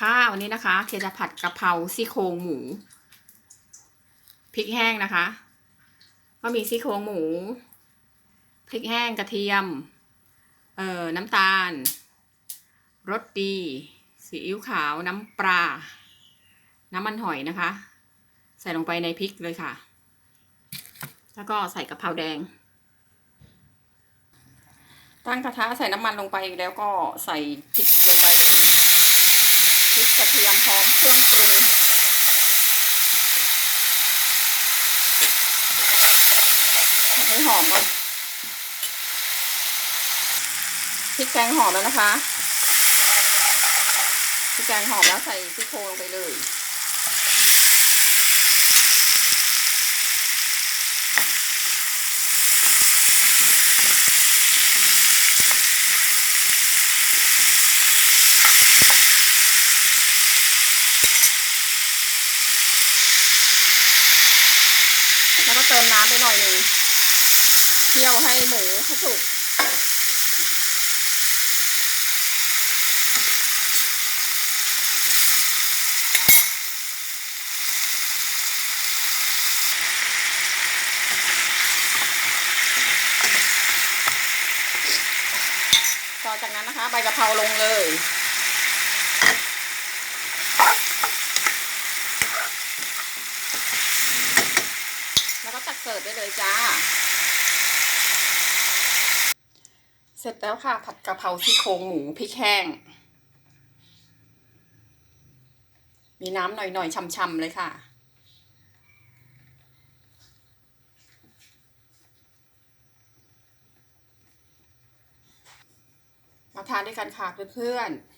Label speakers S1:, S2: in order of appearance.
S1: ค่ะวันนี้นะคะเทียจะผัดกะเพราซี่โครงหมูพริกแห้งนะคะ ก็มีซี่โครงหมูพริกแห้งกระเทียม เอ่อน้ำตาลรสดีซีอิ๊วขาวน้ำปลาน้ำมันหอยนะคะ ใส่ลงไปในพริกเลยค่ะ แล้วก็ใส่กะเพราแดง ตั้งกระทะใส่น้ำมันลงไปแล้วก็ใส่พริกลงไปเลย พริกกระเทียมพร้อมเครื่องปรุงผัดให้หอมก่อนพริกแกงหอมแล้วนะคะพริกแกงหอมแล้วใส่ซี่โครงลงไปเลย เติมน้ำไปหน่อยหนึ่งเคี่ยวให้หมูเขาสุกต่อจากนั้นนะคะ ใบกะเพราลงเลย แล้วก็ตัก เสิร์ฟได้เลยจ้า เสร็จแล้วค่ะ ผัดกะเพราที่โครงหมูพริกแห้ง มีน้ำหน่อยๆช่ำๆเลยค่ะมาทานด้วยกันค่ะเพื่อนๆ